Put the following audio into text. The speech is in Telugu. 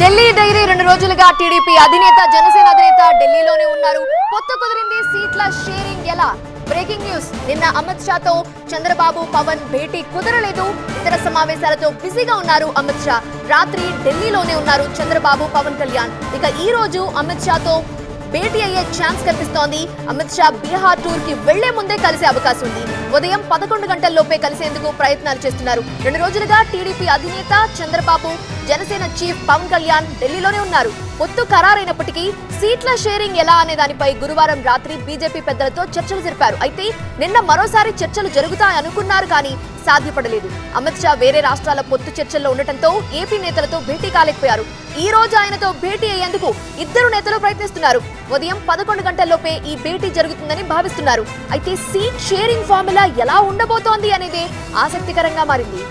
ఢిల్లీ డైరీ రెండు రోజులుగా టీడీపీ అధినేత జనసేన అధినేత ఢిల్లీలోనే ఉన్నారు. కొత్త కుదిరింది సీట్ల షేరింగ్ ఎలా? Breaking news. నిన్న అమిత్ షాతో చంద్రబాబు పవన్ భేటీ కుదరలేదు. ఇతర సమావేశాలతో బిజీగా ఉన్నారు అమిత్ షా. రాత్రి ఢిల్లీలోనే ఉన్నారు చంద్రబాబు పవన్ కళ్యాణ్. ఇక ఈ రోజు అమిత్ షాతో భేటీ అయ్యే ఛాన్స్ కనిపిస్తోంది. అమిత్ షా బీహార్ టూర్కి వెళ్ళే ముందే కలిసే అవకాశం ఉంది. ఉదయం పదకొండు గంటల్లోపే కలిసేందుకు ప్రయత్నాలు చేస్తున్నారు. రెండు రోజులుగా టీడీపీ అధినేత చంద్రబాబు జనసేన చీఫ్ పవన్ కళ్యాణ్ ఢిల్లీలోనే ఉన్నారు. పొత్తు ఖరారైనప్పటికీ సీట్ల షేరింగ్ ఎలా అనే దానిపై గురువారం రాత్రి బీజేపీ పెద్దలతో చర్చలు జరిపారు. అయితే నిన్న మరోసారి చర్చలు జరుగుతాయనుకున్నారు కానీ సాధ్యపడలేదు. అమిత్ షా వేరే రాష్ట్రాల పొత్తు చర్చల్లో ఉండటంతో ఏపీ నేతలతో భేటీ కాలేకపోయారు. ఈ రోజు ఆయనతో భేటీ అయ్యేందుకు ఇద్దరు నేతలు ప్రయత్నిస్తున్నారు. ఉదయం పదకొండు గంటల్లోపే ఈ భేటీ జరుగుతుందని భావిస్తున్నారు. అయితే సీట్ షేరింగ్ ఫార్ములా ఎలా ఉండబోతోంది అనేది ఆసక్తికరంగా మారింది.